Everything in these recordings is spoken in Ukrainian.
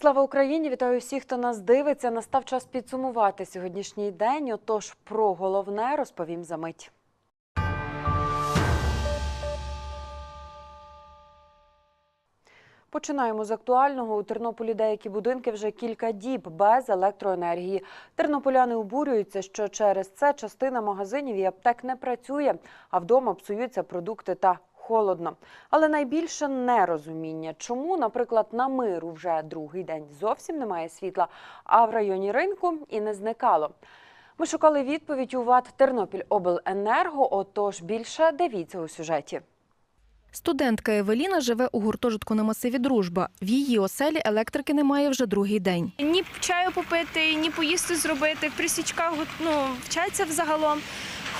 Слава Україні! Вітаю всіх, хто нас дивиться. Настав час підсумувати сьогоднішній день. Отож, про головне розповім за мить. Починаємо з актуального. У Тернополі деякі будинки вже кілька діб без електроенергії. Тернополяни обурюються, що через це частина магазинів і аптек не працює, а вдома псуються продукти та холодно. Але найбільше нерозуміння, чому, наприклад, на миру вже другий день зовсім немає світла, а в районі ринку і не зникало. Ми шукали відповідь у ВАД Тернопіль Обленерго. Отож, більше дивіться у сюжеті. Студентка Евеліна живе у гуртожитку на масиві Дружба. В її оселі електрики немає вже другий день. Ні чаю попити, ні поїсти зробити. В присічках ну, вчаться взагалом.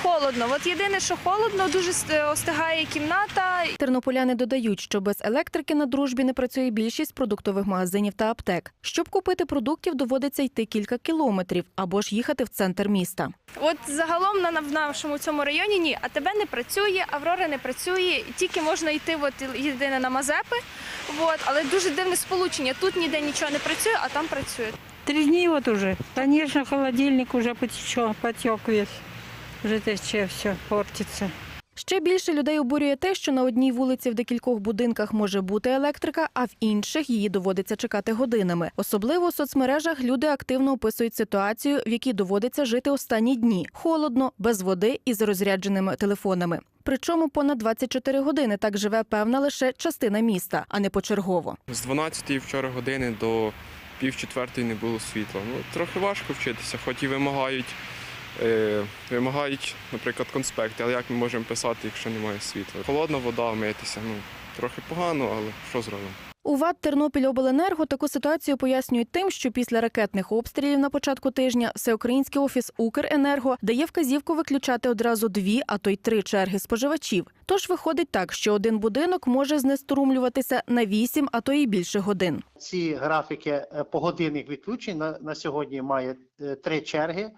Холодно. От єдине, що холодно, дуже ст- остигає кімната. Тернополяни додають, що без електрики на дружбі не працює більшість продуктових магазинів та аптек. Щоб купити продуктів, доводиться йти кілька кілометрів або ж їхати в центр міста. От загалом на в нашому цьому районі ні. А тебе не працює, Аврора не працює. Тільки можна йти от, єдине на Мазепи. От, але дуже дивне сполучення. Тут ніде нічого не працює, а там працює. Три дні от уже. Конечно, холодильник уже потече, потек весь. Вже тече, все, портиться. Ще більше людей обурює те, що на одній вулиці в декількох будинках може бути електрика, а в інших її доводиться чекати годинами. Особливо у соцмережах люди активно описують ситуацію, в якій доводиться жити останні дні: холодно, без води і з розрядженими телефонами. Причому понад 24 години так живе певна лише частина міста, а не почергово. З 12 вчора години до пів четвертої не було світла. Ну, трохи важко вчитися, хоч і вимагають, вимагають, наприклад, конспекти, але як ми можемо писати, якщо немає світла? Холодна вода, митися, ну, трохи погано, але що зробимо? У ВАД Тернопільобленерго таку ситуацію пояснюють тим, що після ракетних обстрілів на початку тижня всеукраїнський офіс Укренерго дає вказівку виключати одразу дві, а то й три черги споживачів. Тож виходить так, що один будинок може знеструмлюватися на вісім, а то й більше годин. Ці графіки е, погодинних відключень на, на сьогодні має е, три черги,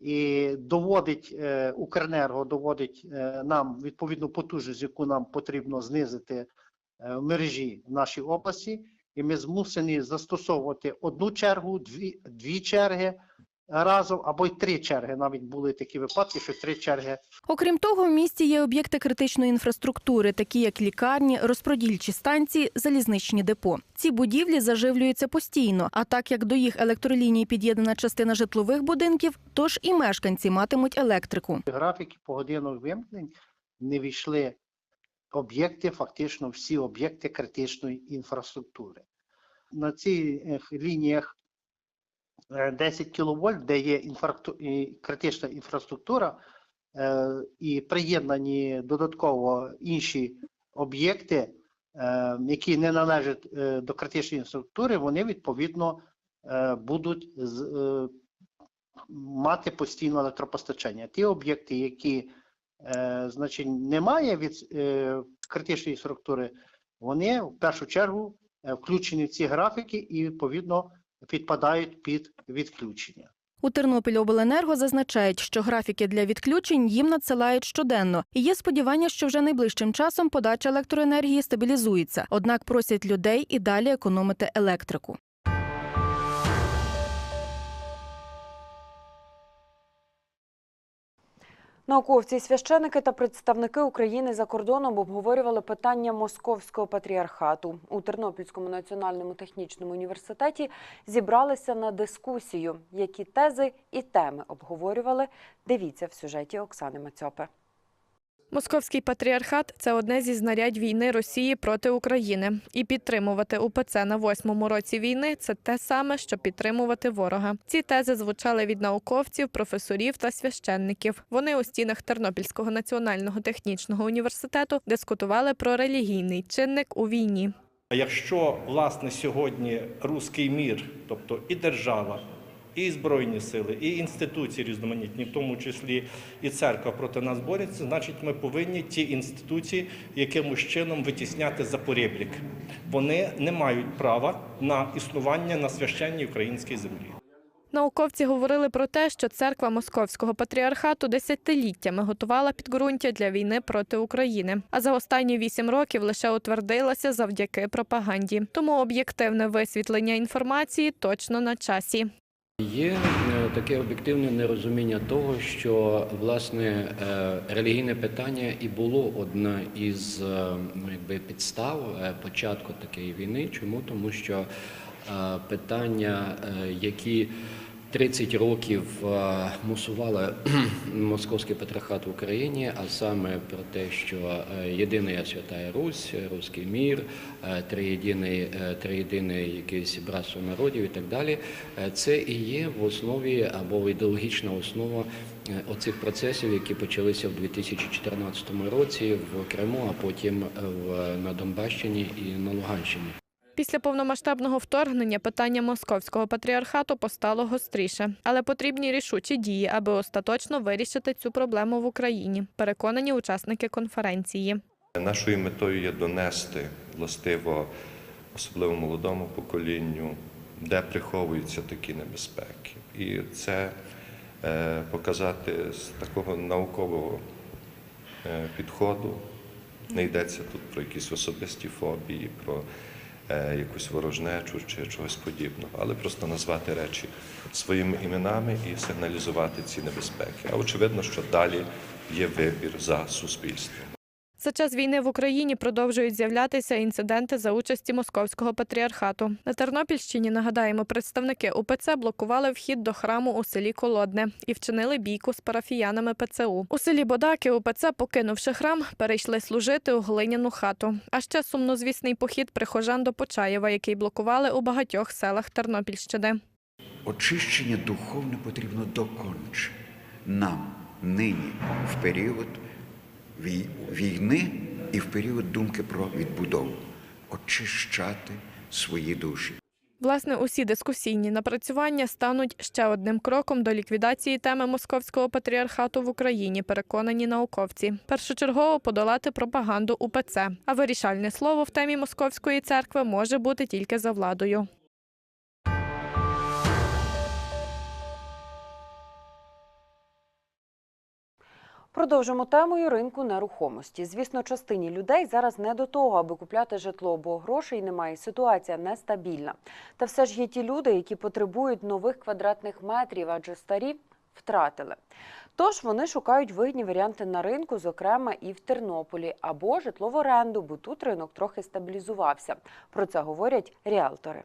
і доводить е, Укренерго доводить е, нам відповідну потужність, яку нам потрібно знизити е, в мережі в нашій області. І ми змусені застосовувати одну чергу, дві, дві черги разом або й три черги. Навіть були такі випадки, що три черги Окрім того, в місті є об'єкти критичної інфраструктури, такі як лікарні, розпродільчі станції, залізничні депо. Ці будівлі заживлюються постійно. А так як до їх електролінії під'єднана частина житлових будинків, тож і мешканці матимуть електрику. графіки погодинних вимкнень не війшли об'єкти, фактично всі об'єкти критичної інфраструктури. На цих лініях 10 кВт, де є інфрасту- критична інфраструктура, е, і приєднані додатково інші об'єкти, е, які не належать е, до критичної інфраструктури, вони відповідно е, будуть е, мати постійне електропостачання. Ті об'єкти, які е, значить, немає від е, критичної структури, вони в першу чергу е, включені в ці графіки і відповідно підпадають під відключення. У Тернопільобленерго зазначають, що графіки для відключень їм надсилають щоденно. І є сподівання, що вже найближчим часом подача електроенергії стабілізується. Однак просять людей і далі економити електрику. Науковці, священики та представники України за кордоном обговорювали питання московського патріархату. У Тернопільському національному технічному університеті зібралися на дискусію. Які тези і теми обговорювали? Дивіться в сюжеті Оксани Мацьопи. Московський патріархат це одне зі знарядь війни Росії проти України. І підтримувати УПЦ на восьмому році війни це те саме, що підтримувати ворога. Ці тези звучали від науковців, професорів та священників. Вони у стінах Тернопільського національного технічного університету дискутували про релігійний чинник у війні. А якщо власне сьогодні руський мір, тобто і держава, і збройні сили, і інституції різноманітні, в тому числі і церква проти нас борються, значить ми повинні ті інституції якимось чином витісняти за поребрік. Вони не мають права на існування на священній українській землі. Науковці говорили про те, що церква Московського патріархату десятиліттями готувала підґрунтя для війни проти України, а за останні вісім років лише утвердилася завдяки пропаганді. Тому об'єктивне висвітлення інформації точно на часі. Є е, таке об'єктивне нерозуміння того, що власне е, релігійне питання і було одна із е, якби, підстав початку такої війни. Чому? Тому що питання, які 30 років е, мусували московський патріархат в Україні, а саме про те, що е, єдина свята Русь, руський мір, е, триєдиний, триєдине якесь братство народів і так далі. Це і є в основі або ідеологічна основа оцих процесів, які почалися в 2014 році в Криму, а потім на Донбащині і на Луганщині. Після повномасштабного вторгнення питання московського патріархату постало гостріше, але потрібні рішучі дії, аби остаточно вирішити цю проблему в Україні. Переконані учасники конференції. Нашою метою є донести властиво, особливо молодому поколінню, де приховуються такі небезпеки. І це е, показати з такого наукового е, підходу. Не йдеться тут про якісь особисті фобії, про якусь ворожнечу чи чогось подібного, але просто назвати речі своїми іменами і сигналізувати ці небезпеки. А очевидно, що далі є вибір за суспільством. За час війни в Україні продовжують з'являтися інциденти за участі московського патріархату. На Тернопільщині нагадаємо, представники УПЦ блокували вхід до храму у селі Колодне і вчинили бійку з парафіянами ПЦУ. У селі Бодаки УПЦ, покинувши храм, перейшли служити у глиняну хату. А ще сумнозвісний похід прихожан до Почаєва, який блокували у багатьох селах Тернопільщини. Очищення духовне потрібно доконче. Нам нині в період війни і в період думки про відбудову очищати свої душі. Власне, усі дискусійні напрацювання стануть ще одним кроком до ліквідації теми московського патріархату в Україні, переконані науковці. Першочергово подолати пропаганду УПЦ. А вирішальне слово в темі московської церкви може бути тільки за владою. Продовжимо темою ринку нерухомості. Звісно, частині людей зараз не до того, аби купляти житло, бо грошей немає. Ситуація нестабільна. Та все ж є ті люди, які потребують нових квадратних метрів, адже старі втратили. Тож вони шукають вигідні варіанти на ринку, зокрема і в Тернополі, або житло в оренду, бо тут ринок трохи стабілізувався. Про це говорять ріалтори.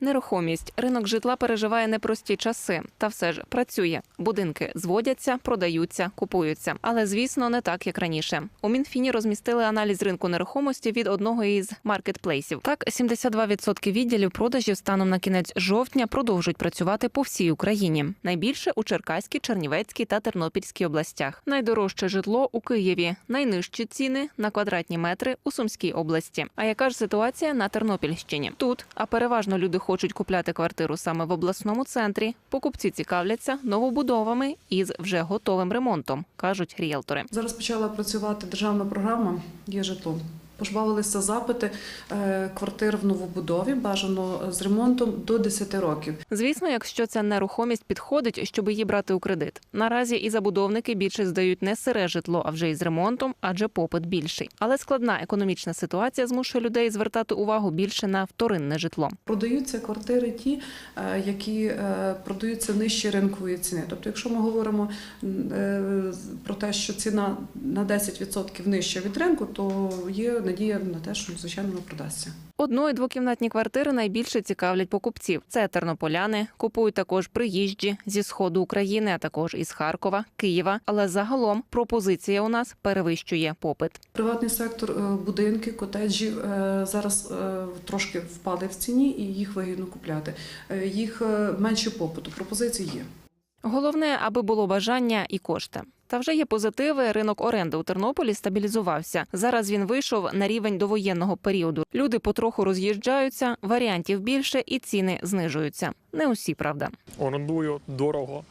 Нерухомість. Ринок житла переживає непрості часи, та все ж працює. Будинки зводяться, продаються, купуються. Але звісно, не так як раніше. У Мінфіні розмістили аналіз ринку нерухомості від одного із маркетплейсів. Так, 72% відділів продажів станом на кінець жовтня продовжують працювати по всій Україні. Найбільше у Черкаській, Чернівецькій та Тернопільській областях. Найдорожче житло у Києві, найнижчі ціни на квадратні метри у Сумській області. А яка ж ситуація на Тернопільщині? Тут, а переважно люди хочуть купляти квартиру саме в обласному центрі. Покупці цікавляться новобудовами із вже готовим ремонтом, кажуть ріелтори. Зараз почала працювати державна програма Є житло. Пожбавилися запити е, квартир в новобудові, бажано з ремонтом до 10 років. Звісно, якщо ця нерухомість підходить, щоб її брати у кредит. Наразі і забудовники більше здають не сире житло, а вже із ремонтом, адже попит більший. Але складна економічна ситуація змушує людей звертати увагу більше на вторинне житло. Продаються квартири ті, е, які е, продаються нижче ринкової ціни. Тобто, якщо ми говоримо е, про те, що ціна на 10% нижча від ринку, то є надія на те, що звичайно вона продасться. Одно- і двокімнатні квартири найбільше цікавлять покупців. Це тернополяни, купують також приїжджі зі сходу України, а також із Харкова, Києва. Але загалом пропозиція у нас перевищує попит. Приватний сектор, е, будинки, котеджі е, зараз е, трошки впали в ціні і їх вигідно купляти. Е, Їх е, менше попиту. Пропозиції є. Головне, аби було бажання і кошти. Та вже є позитиви. Ринок оренди у Тернополі стабілізувався. Зараз він вийшов на рівень довоєнного періоду. Люди потроху роз'їжджаються, варіантів більше і ціни знижуються. Не усі, правда. Орендую дорого.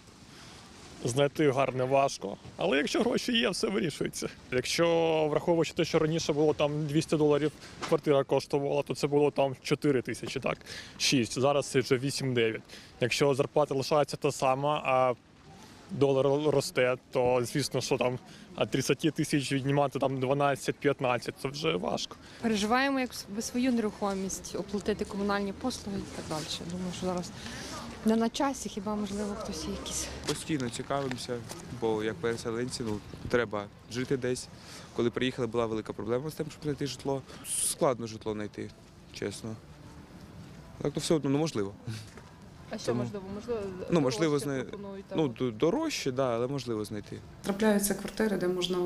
знайти гарне важко. Але якщо гроші є, все вирішується. Якщо враховуючи те, що раніше було там 200 доларів квартира коштувала, то це було там 4 тисячі, так 6. Зараз це вже 8-9. Якщо зарплата лишається та сама, а долар росте, то звісно, що там від 30 тисяч віднімати там 12-15, це вже важко. Переживаємо як свою нерухомість, оплатити комунальні послуги і так далі. Думаю, що зараз не на часі, хіба можливо хтось є якісь. Постійно цікавимося, бо як переселенці ну, треба жити десь. Коли приїхали, була велика проблема з тим, щоб знайти житло. Складно житло знайти, чесно. Так то все одно ну, можливо. А що Тому- можливо? Можливо, Ну, можливо, дорожче зна... пропонують, ну, д- дорожче, да, але можливо знайти. Трапляються квартири, де можна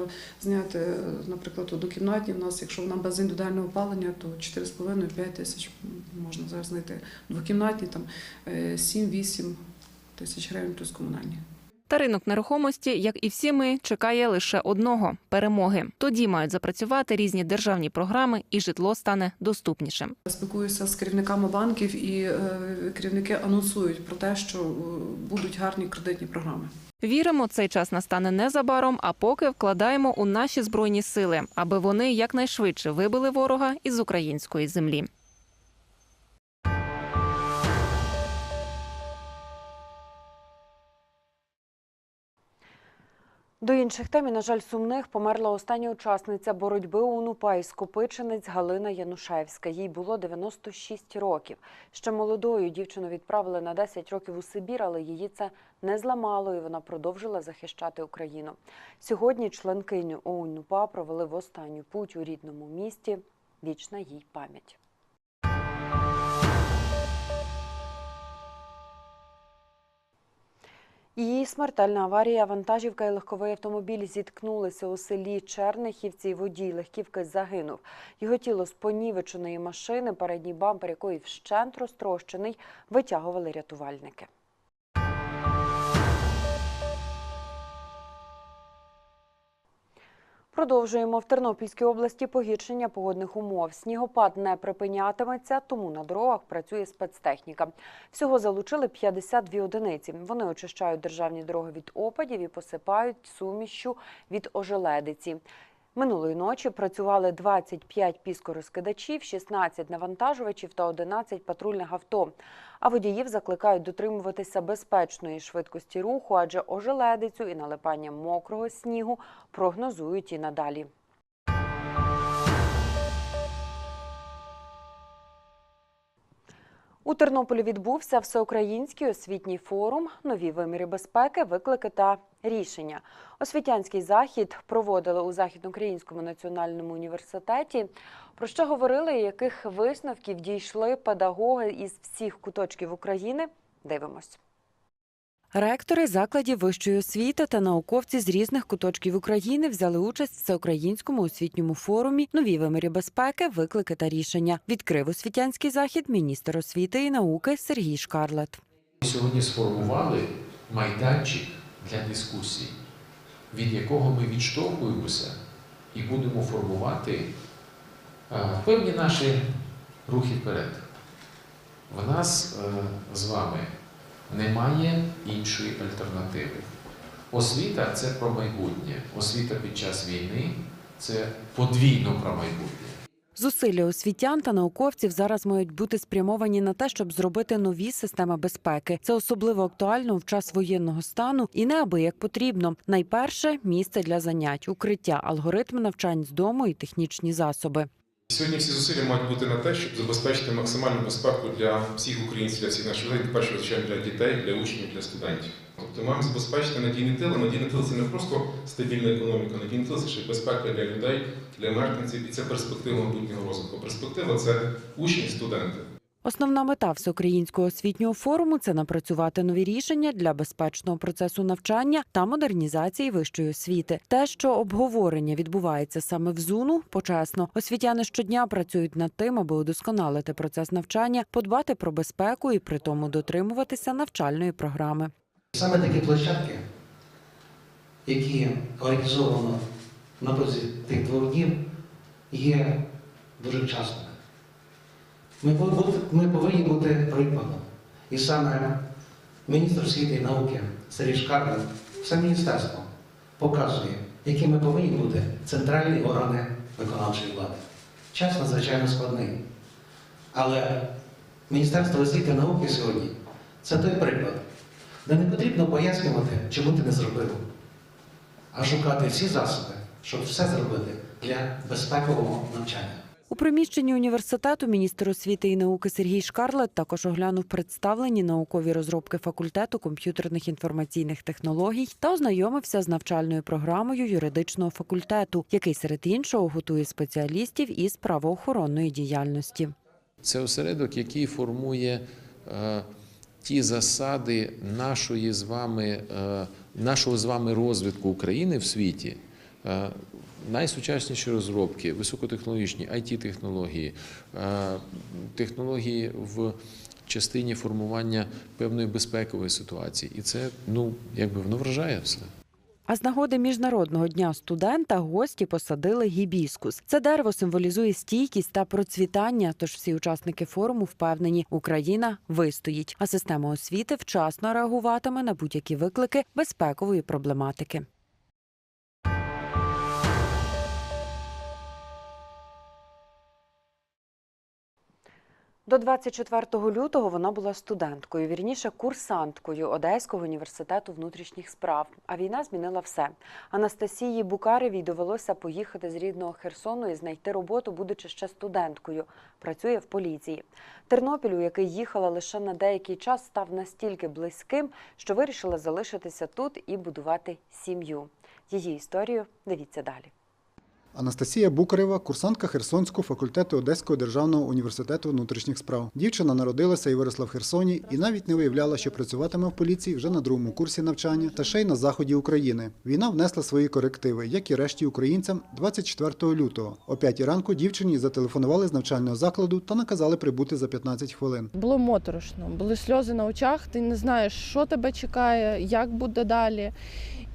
зняти, е, наприклад, однокімнатні. У нас, якщо вона без індивідуального опалення, то 4,5-5 тисяч можна зараз знайти. Двокімнатні там е, 7-8 тисяч гривень плюс комунальні. Та ринок нерухомості, як і всі ми, чекає лише одного перемоги. Тоді мають запрацювати різні державні програми, і житло стане доступнішим. Спілкуюся з керівниками банків, і е, керівники анонсують про те, що е, будуть гарні кредитні програми. Віримо, цей час настане незабаром, а поки вкладаємо у наші збройні сили, аби вони якнайшвидше вибили ворога із української землі. До інших тем, і, на жаль, сумних померла остання учасниця боротьби УНУПА із Копичинець Галина Янушевська. Їй було 96 років. Ще молодою дівчину відправили на 10 років у Сибір, але її це не зламало, і вона продовжила захищати Україну. Сьогодні членкиню ОУНУПА провели в останню путь у рідному місті. Вічна їй пам'ять. Її смертельна аварія, вантажівка і легковий автомобіль зіткнулися у селі Чернихівці. Водій легківки загинув. Його тіло з понівеченої машини, передній бампер якої вщент розтрощений, витягували рятувальники. Продовжуємо в Тернопільській області погіршення погодних умов. Снігопад не припинятиметься, тому на дорогах працює спецтехніка. Всього залучили 52 одиниці. Вони очищають державні дороги від опадів і посипають сумішю від ожеледиці. Минулої ночі працювали 25 піскорозкидачів, 16 навантажувачів та 11 патрульних авто. А водіїв закликають дотримуватися безпечної швидкості руху, адже ожеледицю і налипання мокрого снігу прогнозують і надалі. У Тернополі відбувся всеукраїнський освітній форум Нові виміри безпеки, виклики та рішення. Освітянський захід проводили у Західноукраїнському національному університеті. Про що говорили яких висновків дійшли педагоги із всіх куточків України? Дивимось. Ректори закладів вищої освіти та науковці з різних куточків України взяли участь в всеукраїнському освітньому форумі Нові виміри безпеки, виклики та рішення. Відкрив освітянський захід міністр освіти і науки Сергій Шкарлет. Сьогодні сформували майданчик для дискусій, від якого ми відштовхуємося і будемо формувати е, певні наші рухи вперед. В нас е, з вами немає іншої альтернативи. Освіта це про майбутнє. Освіта під час війни це подвійно про майбутнє. Зусилля освітян та науковців зараз мають бути спрямовані на те, щоб зробити нові системи безпеки. Це особливо актуально в час воєнного стану і не аби як потрібно. Найперше місце для занять, укриття, алгоритми навчань з дому і технічні засоби. Сьогодні всі зусилля мають бути на те, щоб забезпечити максимальну безпеку для всіх українців, для всіх наших людей, першу чергу для дітей, для учнів, для студентів. Тобто маємо забезпечити надійний тил. Надійний тил це не просто стабільна економіка, надійний тил це ще й безпека для людей, для мешканців, і це перспектива майбутнього розвитку. Перспектива це учні, студенти. Основна мета всеукраїнського освітнього форуму це напрацювати нові рішення для безпечного процесу навчання та модернізації вищої освіти. Те, що обговорення відбувається саме в ЗУНу, почесно. Освітяни щодня працюють над тим, аби удосконалити процес навчання, подбати про безпеку і при тому дотримуватися навчальної програми. Саме такі площадки, які організовано на протязі тих двох днів, є дуже вчасними. Ми, повинні бути прикладом. І саме міністр освіти і науки Сергій Шкарлет все міністерство показує, якими повинні бути центральні органи виконавчої влади. Час надзвичайно складний. Але Міністерство освіти і науки сьогодні це той приклад, де не потрібно пояснювати, чому ти не зробив, а шукати всі засоби, щоб все зробити для безпекового навчання. У приміщенні університету міністр освіти і науки Сергій Шкарлет також оглянув представлені наукові розробки факультету комп'ютерних інформаційних технологій та ознайомився з навчальною програмою юридичного факультету, який серед іншого готує спеціалістів із правоохоронної діяльності. Це осередок, який формує е, ті засади нашої з вами, е, нашого з вами розвитку України в світі. Найсучасніші розробки, високотехнологічні IT-технології, е, технології в частині формування певної безпекової ситуації. І це, ну, якби воно вражає все. А з нагоди міжнародного дня студента гості посадили гібіскус. Це дерево символізує стійкість та процвітання. Тож всі учасники форуму впевнені, Україна вистоїть, а система освіти вчасно реагуватиме на будь-які виклики безпекової проблематики. До 24 лютого вона була студенткою, вірніше курсанткою Одеського університету внутрішніх справ. А війна змінила все. Анастасії Букаревій довелося поїхати з рідного Херсону і знайти роботу, будучи ще студенткою. Працює в поліції. Тернопіль, у який їхала лише на деякий час, став настільки близьким, що вирішила залишитися тут і будувати сім'ю. Її історію дивіться далі. Анастасія Букарева, курсантка Херсонського факультету Одеського державного університету внутрішніх справ. Дівчина народилася і виросла в Херсоні і навіть не виявляла, що працюватиме в поліції вже на другому курсі навчання та ще й на заході України. Війна внесла свої корективи, як і решті українцям, 24 лютого. О 5 ранку дівчині зателефонували з навчального закладу та наказали прибути за 15 хвилин. Було моторошно, були сльози на очах. Ти не знаєш, що тебе чекає, як буде далі.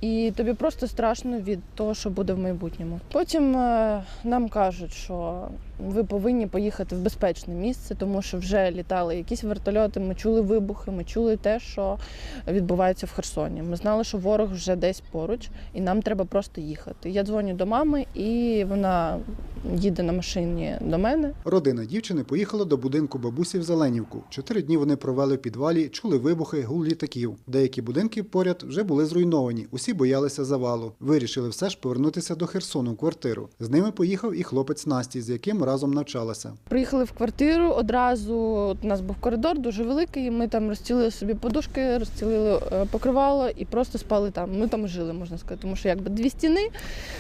І тобі просто страшно від того, що буде в майбутньому. Потім е, нам кажуть, що ви повинні поїхати в безпечне місце, тому що вже літали якісь вертольоти. Ми чули вибухи, ми чули те, що відбувається в Херсоні. Ми знали, що ворог вже десь поруч, і нам треба просто їхати. Я дзвоню до мами, і вона їде на машині до мене. Родина дівчини поїхала до будинку бабусі в Зеленівку. Чотири дні вони провели в підвалі, чули вибухи, гул літаків. Деякі будинки поряд вже були зруйновані. Усі боялися завалу. Вирішили все ж повернутися до Херсону в квартиру. З ними поїхав і хлопець Насті, з яким разом навчалася. Приїхали в квартиру одразу. У нас був коридор дуже великий. Ми там розцілили собі подушки, розцілили е, покривало і просто спали там. Ми там жили, можна сказати, тому що якби дві стіни,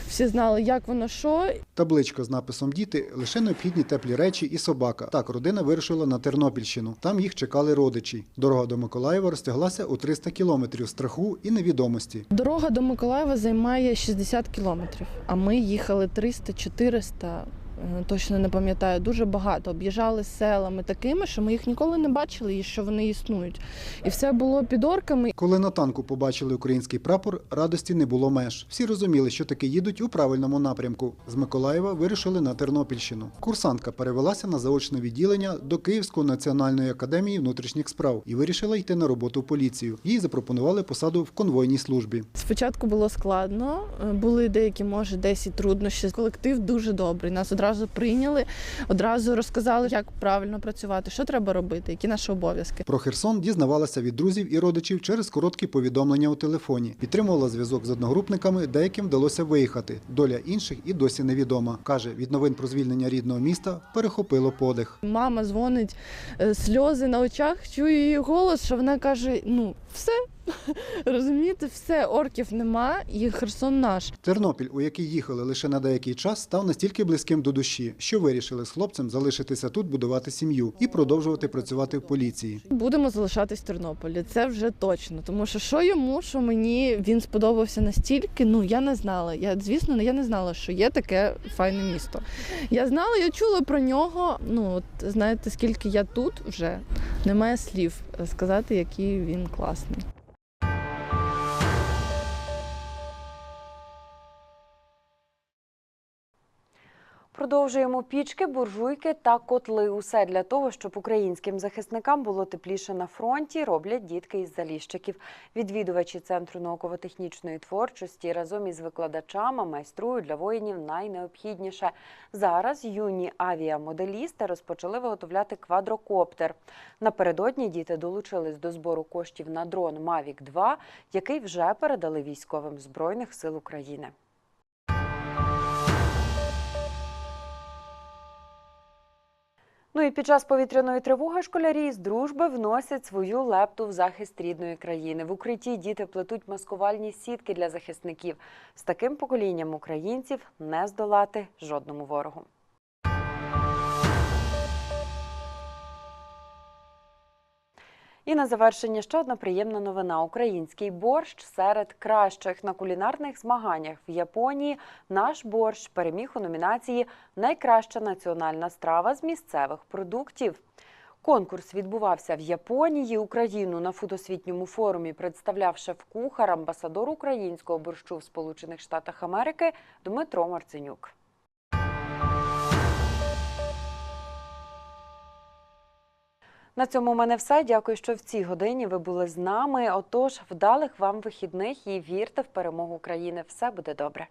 всі знали, як воно що. Табличка з написом Діти лише необхідні теплі речі і собака. Так, родина вирушила на Тернопільщину. Там їх чекали родичі. Дорога до Миколаєва розтяглася у 300 кілометрів страху і невідомості. Дорога до Миколаєва займає 60 кілометрів, а ми їхали 300-400, е, точно не пам'ятаю, дуже багато. Об'їжджали селами такими, що ми їх ніколи не бачили і що вони існують. І все було під орками. Коли на танку побачили український прапор, радості не було меж. Всі розуміли, що таки їдуть у правильному напрямку. З Миколаєва вирушили на Тернопільщину. Курсантка перевелася на заочне відділення до Київської національної академії внутрішніх справ і вирішила йти на роботу в поліцію. Їй запропонували посаду в конвойній службі. Спочатку було складно, е, були деякі, може, десь і труднощі. Колектив дуже добрий. Нас одразу прийняли, одразу розказали, як правильно працювати, що треба робити, які наші обов'язки. Про Херсон дізнавалася від друзів і родичів через короткі повідомлення у телефоні. Підтримувала зв'язок з одногрупниками, деяким вдалося виїхати. Доля інших і досі невідома. Каже, від новин про звільнення рідного міста перехопило подих. Мама дзвонить, е, сльози на очах, чую її голос, що вона каже: ну, все. Розумієте, все, орків нема, і Херсон наш. Тернопіль, у який їхали лише на деякий час, став настільки близьким до душі, що вирішили з хлопцем залишитися тут, будувати сім'ю і продовжувати працювати в поліції. Будемо залишатись в Тернополі. Це вже точно. Тому що що йому, що мені він сподобався настільки. Ну я не знала. Я звісно, я не знала, що є таке файне місто. Я знала, я чула про нього. Ну от знаєте, скільки я тут вже немає слів сказати, який він класний. Продовжуємо пічки, буржуйки та котли. Усе для того, щоб українським захисникам було тепліше на фронті, роблять дітки із заліщиків. Відвідувачі центру науково-технічної творчості разом із викладачами майструють для воїнів найнеобхідніше. Зараз юні авіамоделісти розпочали виготовляти квадрокоптер. Напередодні діти долучились до збору коштів на дрон Mavic 2, який вже передали військовим збройних сил України. Ну і під час повітряної тривоги школярі з дружби вносять свою лепту в захист рідної країни. В укритті діти плетуть маскувальні сітки для захисників. З таким поколінням українців не здолати жодному ворогу. І на завершення ще одна приємна новина. Український борщ серед кращих на кулінарних змаганнях в Японії. Наш борщ переміг у номінації Найкраща національна страва з місцевих продуктів. Конкурс відбувався в Японії. Україну на фудосвітньому форумі представляв шеф-кухар, амбасадор українського борщу в Сполучених Штатах Америки Дмитро Марценюк. На цьому у мене все. Дякую, що в цій годині ви були з нами. Отож, вдалих вам вихідних і вірте в перемогу України. Все буде добре.